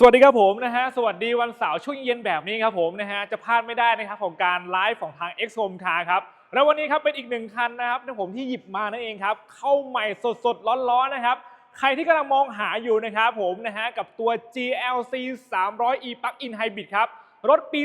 สวัสดีครับผมนะฮะสวัสดีวันเสาร์ช่วงเย็นแบบนี้ครับผมนะฮะจะพลาดไม่ได้นะครับของการไลฟ์ของทาง X Home Car ครับแล้ววันนี้ครับเป็นอีกหนึ่งคันนะครับที่ผมที่หยิบมานั่นเองครับเข้าใหม่สดๆร้อนๆนะครับใครที่กำลังมองหาอยู่นะครับผมนะฮะกับตัว GLC 300e Plug-in Hybrid ครับรถปี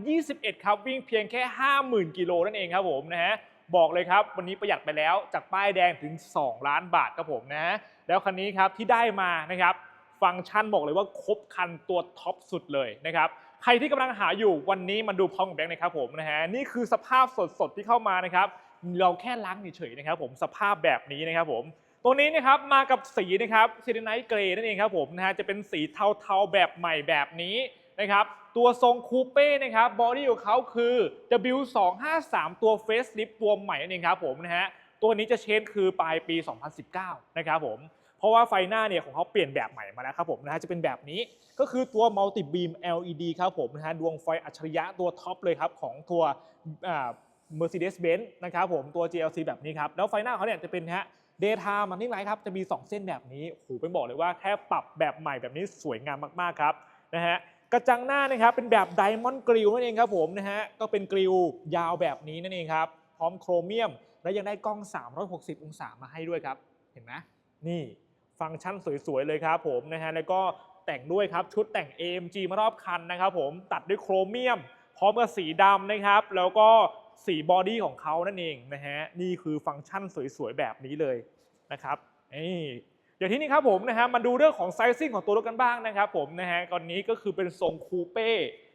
2021 ครับวิ่งเพียงแค่ 50,000 กิโลนั่นเองครับผมนะฮะบอกเลยครับวันนี้ประหยัดไปแล้วจากป้ายแดงถึง 2 ล้านบาทครับผมนะฮะแล้วคันนี้ครับที่ได้มานะครับ ฟังก์ชันบอกเลยว่าครบคันตัวท็อปสุดเลยนะครับใครที่กำลังหาอยู่วันนี้มาดูพร้อมกับแบงค์นะครับผมนะฮะนี่คือสภาพสดๆที่เข้ามานะครับเราแค่ล้างเฉยๆนะครับผมสภาพแบบนี้นะครับผมตัวนี้นะครับมากับสีนะครับซีเดนไนท์เกรย์นั่นเองครับผมนะฮะจะเป็นสีเทาๆแบบใหม่แบบนี้นะครับตัวทรงคูเป้นะครับบอดี้ของเขาคือ W253 ตัวเฟสลิฟตัวใหม่นั่นเองครับผมนะฮะตัวนี้จะเชนคือปลายปี 2019 นะครับผม เพราะว่าไฟหน้าเนี่ยของเขาเปลี่ยนแบบใหม่มาแล้วครับผมนะฮะจะเป็นแบบนี้ก็คือตัว multi beam LED ครับผมนะฮะดวงไฟอัจฉริยะตัวท็อปเลยครับของตัว Mercedes-Benz นะครับผมตัว GLC แบบนี้ครับ แล้วไฟหน้าเขาเนี่ยจะเป็นฮะ daytime running light ครับ จะมี 2 เส้นแบบนี้โหเป็นบอกเลยว่าแค่ปรับแบบใหม่แบบนี้สวยงามมากๆครับนะฮะกระจังหน้านะครับเป็นแบบ Diamond Grill นั่นเองครับผมนะฮะก็เป็นกริลยาวแบบนี้นั่นเองครับ พร้อมโครเมียม และยังได้กล้อง 360 องศามาให้ด้วยครับ เห็นไหมนี่ ฟังก์ชันสวยๆเลยครับผมนะฮะแล้วก็แต่งด้วยครับชุดแต่ง AMG มารอบคันนะครับผมตัดด้วยโครเมียม พร้อมกับสีดำนะครับ แล้วก็สีบอดี้ของเขานั่นเองนะฮะนี่คือฟังก์ชันสวยๆแบบนี้เลยนะครับนี่อย่างที่นี่ครับผมนะฮะมาดูเรื่องของไซซิ่งของตัวรถกันบ้างนะครับผมนะฮะตอนนี้ก็คือเป็นทรงคูเป้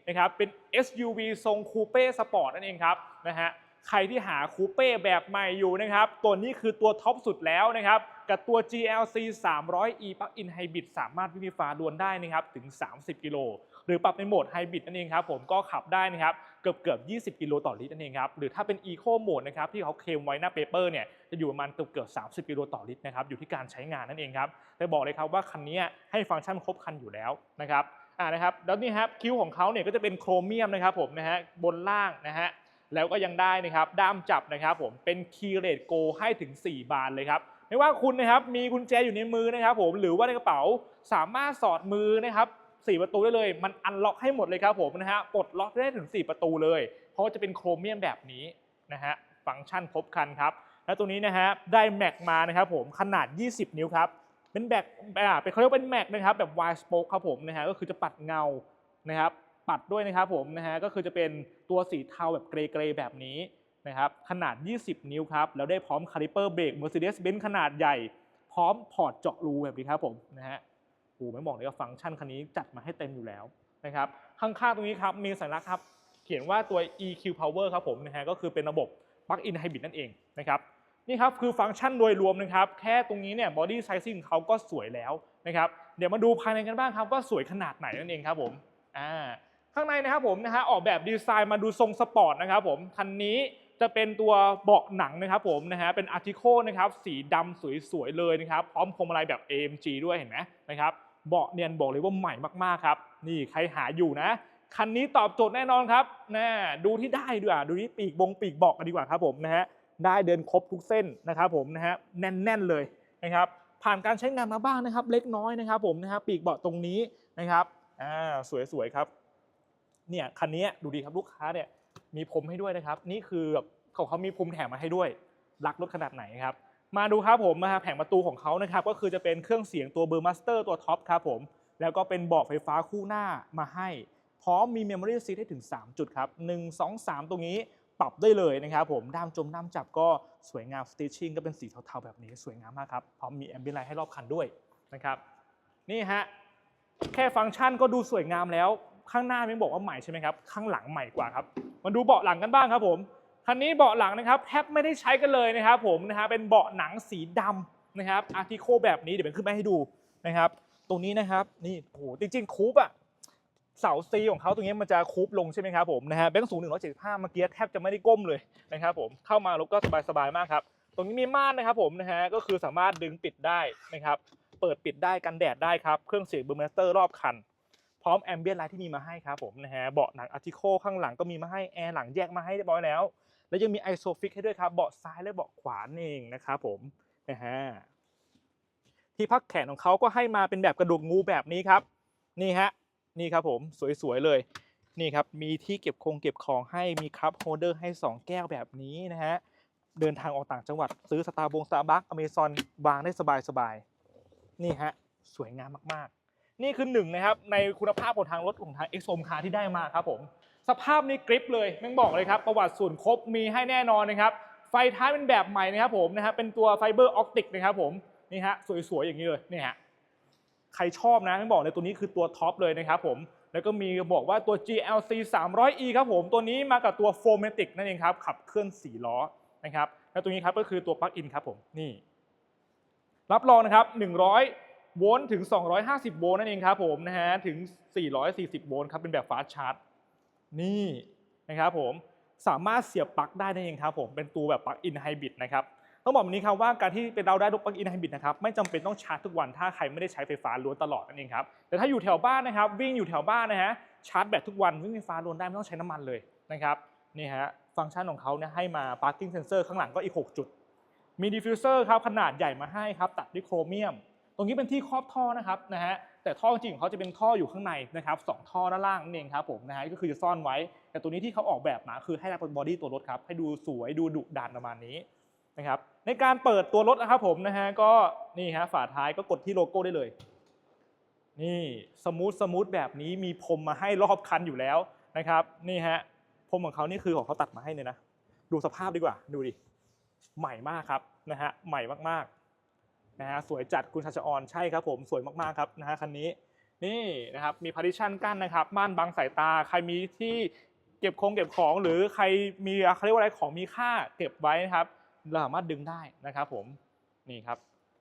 นะครับเป็น SUV ทรงคูเป้สปอร์ตนั่นเองครับนะฮะ ใครที่หาคูเป้แบบใหม่อยู่นะครับ ตัวนี้คือตัวท็อปสุดแล้วนะครับ กับตัว GLC 300e Plug-in Hybrid สามารถวิ่งไฟฟ้าดวนได้นะครับ ถึง 30 กิโล หรือปรับในโหมดไฮบริดนั่นเองครับ ผมก็ขับได้นะครับ เกือบเกือบ 20 กิโลต่อลิตรนั่นเองครับ หรือถ้าเป็น Eco Mode นะครับ ที่เขาเคลมไว้หน้าเปเปอร์เนี่ย จะอยู่ประมาณเกือบเกือบ30 กิโลต่อลิตรนะครับ อยู่ที่การใช้งานนั่นเองครับ แต่บอกเลยครับว่าคันนี้ให้ฟังก์ชันครบคันอยู่แล้วนะครับ อ่านะครับ แล้วนี่ครับคิ้วของเขาเนี่ยก็จะเป็นโครเมียมนะครับผมนะฮะบนล่างนะฮะ แล้วก็ยังได้นะครับด้ามจับนะครับผมเป็นคีย์เลตโกให้ถึง 4 บานเลยครับไม่ว่าคุณนะครับมีกุญแจอยู่ในมือนะครับผมหรือว่าในกระเป๋าสามารถสอดมือนะครับ4 ประตูได้เลย มันอันล็อกให้หมดเลยครับผมนะฮะปลดล็อกได้ถึง 4 ประตูเลย เพราะว่าจะเป็นโครเมียมแบบนี้นะฮะฟังก์ชันครบครันครับแล้วตัวนี้นะฮะได้แม็กมานะครับผมขนาด 20 นิ้วครับเป็นแม็กอ่าเป็นเขาเรียกว่าเป็นแม็กนะครับแบบ wide spoke ครับผมนะฮะก็คือจะปัดเงานะครับ ปัดด้วยนะครับผมนะฮะก็คือจะเป็นตัวสีเทาแบบเกรย์แบบนี้นะครับขนาด 20 นิ้วครับแล้วได้พร้อมคาลิเปอร์เบรก Mercedes-Benz ขนาดใหญ่ พร้อมพอร์ตเจาะรูแบบนี้ครับผมนะฮะโอ้ไม่บอกเลยว่าฟังก์ชันคันนี้จัดมาให้เต็มอยู่แล้วนะครับข้างๆตรงนี้ครับมีสัญลักษณ์ครับ เขียนว่าตัว EQ Power ครับผมนะฮะก็คือเป็นระบบ Plug-in Hybrid นั่นเองนะครับนี่ครับคือฟังก์ชันโดยรวมนะครับแค่ตรงนี้เนี่ย body sizing เขาก็สวยแล้วนะครับเดี๋ยวมาดูภายในกันบ้างครับว่าสวยขนาดไหนนั่นเองครับผมอ่า ข้างในนะครับผมนะฮะออกแบบดีไซน์มาดูทรงสปอร์ตนะครับผมคันนี้จะเป็นตัวเบาะหนังนะครับผมนะฮะเป็นอาร์ติโคนะครับสีดำสวยๆเลยนะครับพร้อมพวงมาลัยแบบ AMG ด้วยเห็นไหมนะครับเบาะเนียนบอกเลยว่าใหม่มากๆครับนี่ใครหาอยู่นะคันนี้ตอบโจทย์แน่นอนครับนะดูที่ได้ดีกว่าดูที่ปีกบงปีกเบาะกันดีกว่าครับผมนะฮะได้เดินครบทุกเส้นนะครับผมนะฮะแน่นๆเลยนะครับผ่านการใช้งานมาบ้างนะครับ เล็กน้อยนะครับผมนะฮะปีกเบาะตรงนี้นะครับอ่าสวยๆครับ เนี่ยคันนี้ดูดีครับลูกค้าเนี่ยมีพรมให้ด้วยนะครับ นี่คือแบบของเขามีพรมแถมมาให้ด้วย รักรถขนาดไหนครับ มาดูครับผมนะฮะแผงประตูของเขานะครับ ก็คือจะเป็นเครื่องเสียงตัวเบอร์มาสเตอร์ตัวท็อปครับผม แล้วก็เป็นเบาะไฟฟ้าคู่หน้ามาให้ พร้อมมีเมมโมรี่ซีทให้ถึง 3 จุดครับ1 2 3 ตรงนี้ปรับได้เลยนะครับผมด้ามจมด้ามจับก็สวยงามสติชชิ่งก็เป็นสีเทาๆแบบนี้สวยงามมากครับ พร้อมมีแอมเบียนไลท์ให้รอบคันด้วยนะครับ นี่ฮะ แค่ฟังก์ชันก็ดูสวยงามแล้ว ข้างหน้าไม่บอกว่าใหม่ใช่ไหมครับข้างหลังใหม่กว่าครับมาดูเบาะหลังกันบ้างครับผมคันนี้เบาะหลังนะครับแทบไม่ได้ใช้กันเลยนะครับผมนะฮะเป็นเบาะหนังสีดำนะครับอาร์ติโคแบบนี้เดี๋ยวเป็นขึ้นมาให้ดูนะครับตรงนี้นะครับนี่โอ้โหจริงๆคูปอะเสาซีของเขาตรงนี้มันจะคูปลงใช่ไหมครับผมนะฮะแบงค์สูง175เมื่อกี้แทบจะไม่ได้ก้มเลยนะครับผมเข้ามาล้วก็สบายๆมากครับตรงนี้มีม่านนะครับผมนะฮะก็คือสามารถดึงปิดได้นะครับเปิดปิดได้กันแดดได้ครับเครื่องเสียงเบอร์เมสเตอร์รอบคัน ร้อมแอมเบียนไลท์ที่มีมาให้ครับผมนะฮะเบาะหนังอาร์ติโคข้างหลังก็มีมาให้แอร์หลังแยกมาให้เรียบร้อยแล้ว แล้วยังมีไอโซฟิกให้ด้วยครับเบาะซ้ายและเบาะขวาเองนะครับผมนะฮะที่พักแขนของเขาก็ให้มาเป็นแบบกระดูกงูแบบนี้ครับ นี่ฮะนี่ครับผมสวยๆเลยนี่ครับมีที่เก็บคงเก็บของให้มีคัพโฮเดอร์ให้ 2 แก้วแบบนี้นะฮะเดินทางออกต่างจังหวัดซื้อสตาร์บงสตาร์บัคอเมซอนวางได้สบายๆนี่ฮะสวยงามมาก นี่คือหนึ่งนะครับในคุณภาพของทางรถของทาง x o m คาที่ได้มาครับผมสภาพนี่กริปเลยแม่งบอกเลยครับ ประวัติส่วนครบมีให้แน่นอนนะครับ ไฟท้ายเป็นแบบใหม่นะครับผมนะฮะเป็นตัวไฟเบอร์ออปติกนะครับผมนี่ฮะสวยๆอย่างนี้เลยนี่ฮะใครชอบนะต้องบอกเลยตัวนี้คือตัวท็อปเลยนะครับผมแล้วก็มีบอกว่าตัว GLC 300e ครับผมตัวนี้มากับตัว f o r m a t i c นั่นเองครับขับเคลื่อน4ล้อนะครับแล้วตัวนี้ครับก็คือตัวปลั๊กอินครับผมนี่รับรองนะครับ100 โวลต์ถึง 250 โวลต์นั่นเองครับผมนะฮะถึง 440 โวลต์ครับเป็นแบบฟาสชาร์จนี่นะครับผมสามารถเสียบปลั๊กได้นั่นเองครับผมเป็นตัวแบบปลั๊กอินไฮบริดนะครับต้องบอกแบบนี้ครับว่าการที่เป็นเราได้รถปลั๊กอินไฮบริดนะครับไม่จำเป็นต้องชาร์จทุกวันถ้าใครไม่ได้ใช้ไฟฟ้าล้วนตลอดนั่นเองครับแต่ถ้าอยู่แถวบ้านนะครับ วิ่งอยู่แถวบ้านนะฮะชาร์จแบตทุกวันวิ่งไฟฟ้าล้วนได้ไม่ต้องใช้น้ำมันเลยนะครับนี่ฮะฟังก์ชันของเขาเนี่ยให้มา parking sensor ข้างหลังก็อีก 6 จุด มีดิฟฟิวเซอร์ครับขนาดใหญ่มาให้ครับตัดด้วยโครเมียม ตรงนี้เป็นที่ครอบท่อนะครับนะฮะแต่ท่อจริงของเขาจะเป็นท่ออยู่ข้างในนะครับสองท่อด้านล่างนั่นเองครับผมนะฮะก็คือจะซ่อนไว้ แต่ตัวนี้ที่เขาออกแบบมาคือให้รับบอดี้ตัวรถครับให้ดูสวยดูดุดันประมาณนี้นะครับในการเปิดตัวรถนะครับผมนะฮะก็นี่ฮะฝาท้ายก็กดที่โลโก้ได้เลย นี่สมูทสมูทแบบนี้มีพรมมาให้รอบคันอยู่แล้วนะครับนี่ฮะพรมของเขานี่คือของเขาตัดมาให้เลยนะดูสภาพดีกว่าดูดิใหม่มากครับนะฮะใหม่มากๆ นะฮะสวยจัดคุณชัชออนใช่ครับผมสวยมากๆครับนะฮะคันนี้นี่นะครับมีพาริชันกั้นนะครับม่านบังสายตาใครมีที่เก็บของเก็บของ หรือใครมีเขาเรียกว่าอะไรของมีค่าเก็บไว้นะครับเราสามารถดึงได้นะครับผมนี่ครับ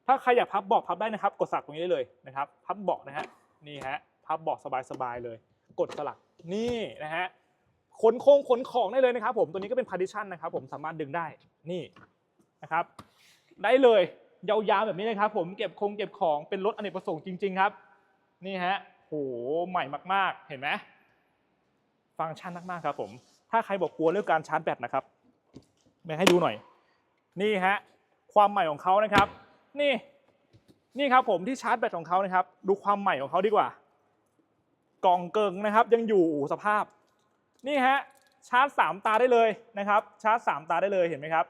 ถ้าใครอยากพับเบาะพับได้นะครับ กดสลักตรงนี้ได้เลยนะครับพับเบาะนะฮะนี่ฮะพับเบาะสบายๆเลย กดสลักนี่นะฮะขนคงขนของได้เลยนะครับ ผมตัวนี้ก็เป็นพาร์ติชันนะครับ ผมสามารถดึงได้นี่นะครับ ได้เลย ยาวๆแบบนี้นะครับ ผมเก็บคงเก็บของเป็นรถอเนกประสงค์จริง ๆ ครับ นี่ฮะโหใหม่มากๆ เห็นไหมฟังก์ชันมากๆครับผม ถ้าใครบอกกลัวเรื่องการชาร์จแบตนะครับมาให้ดูหน่อย นี่ฮะความใหม่ของเขานะครับ นี่ นี่ครับผมที่ชาร์จแบตของเขานะครับ ดูความใหม่ของเขาดีกว่า กล่องเกิงนะครับ ยังอยู่สภาพ นี่ฮะชาร์จสามตาได้เลยนะครับ ชาร์จสามตาได้เลยเห็นไหมครับ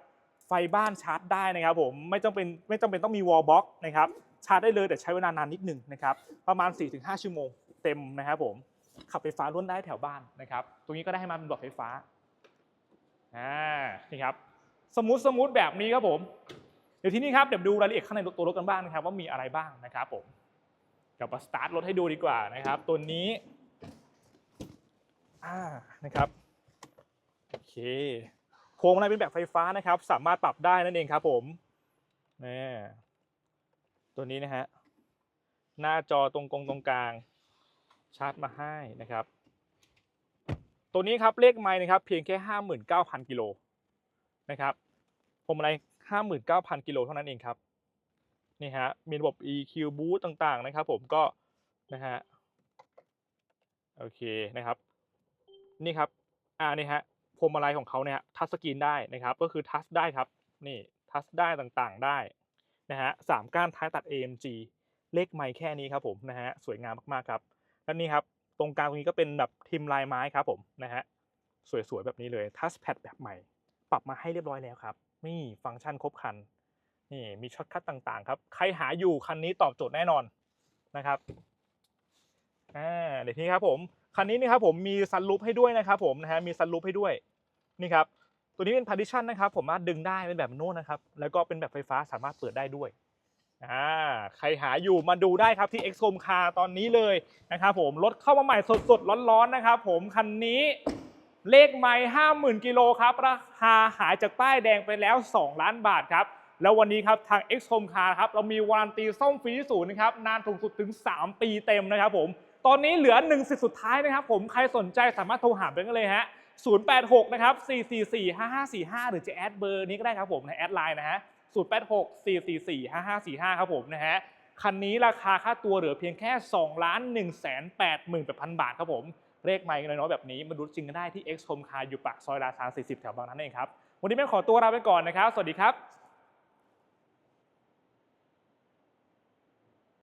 ไฟบ้านชาร์จได้นะครับผมไม่จำเป็นไม่จำเป็นต้องมีวอลบ็อกนะครับชาร์จได้เลยแต่ใช้เวลานานนิดหนึ่งนะครับประมาณ 4-5 ชั่วโมงเต็มนะครับผมขับไฟฟ้าล้วนได้แถวบ้านนะครับ ตรงนี้ก็ได้ให้มาเป็นบล็อกไฟฟ้าอ่านี่ครับสมูทสมูทแบบนี้ครับผม เดี๋ยวที่นี่ครับเดี๋ยวดูรายละเอียดข้างในตัวรถกันบ้างนะครับ ว่ามีอะไรบ้างนะครับผมเดี๋ยวมาสตาร์ทรถให้ดูดีกว่านะครับ ตัวนี้อ่านะครับโอเค พวงมาลัยเป็นแบบไฟฟ้านะครับ สามารถปรับได้นั่นเองครับผมนี่ตัวนี้นะฮะหน้าจอตรงกงตรงกลางชาร์จมาให้นะครับ ตัวนี้ครับเลขไม้นะครับ เพียงแค่59,000กิโลนะครับพวงมาลัย59,000กิโลเท่านั้นเองครับนี่ฮะมีระบบ EQ boost ต่างๆนะครับ ผมก็นะฮะโอเคนะครับ นี่ครับ อ่านี่ฮะ พวงมาลัยของเขาเนี่ยทัชสกรีนได้นะครับ ก็คือทัชได้ครับนี่ทัชได้ต่างๆได้นะฮะสามก้านท้ายตัด AMG เลขไม้แค่นี้ครับผมนะฮะสวยงามมากๆครับและนี่ครับตรงกลางตรงนี้ก็เป็นแบบทิมลายไม้ครับผมนะฮะสวยๆแบบนี้เลยทัชแพดแบบใหม่ ปรับมาให้เรียบร้อยแล้วครับนี่ฟังก์ชันครบครันนี่มีช็อตคัทต่างๆครับใครหาอยู่คันนี้ตอบโจทย์แน่นอนนะครับอ่าเดี๋ยวนี้ครับผม คันนี้นี่ครับผมมีซันรูปให้ด้วยนะครับผมนะฮะมีซันรูปให้ด้วยนี่ครับตัวนี้เป็น partition นะครับผมสามารถดึงได้เป็นแบบโน้นนะครับแล้วก็เป็นแบบไฟฟ้าสามารถเปิดได้ด้วยอ่าใครหาอยู่มาดูได้ครับที่ x c o m Car ตอนนี้เลยนะครับผมรถเข้ามาใหม่สดๆร้อนๆนะครับผมคันนี้เลขไม่ห้าหมื่นกิโลครับราคาหายจากป้ายแดงไปแล้ว 2 ล้านบาทครับแล้ววันนี้ครับทาง x c o m Car ครับเรามีวารันตีซ่อมฟรีที่ศูนย์นะครับนานสูงสุดถึง 3 ปีเต็มนะครับผม ตอนนี้เหลือ1สิทธิ์สุดท้ายนะครับ ผมใครสนใจสามารถโทรหาไปกันเลยฮะ086นะครับ444 5545 หรือจะแอดเบอร์นี้ก็ได้ครับผมในแอดไลน์นะฮะ086 444 5545 ครับผมนะฮะ คันนี้ราคาค่าตัวเหลือเพียงแค่ 2 ล้าน1 8 8 0 0 0บาทครับผม เลขไม่กันน้อยๆแบบนี้มาดูจริงกันได้ที่ X Home Car อยู่ปากซอยลาซา40 แถวบางนั้นเองครับ วันนี้แม่ขอตัวลาไปก่อนนะครับ สวัสดีครับ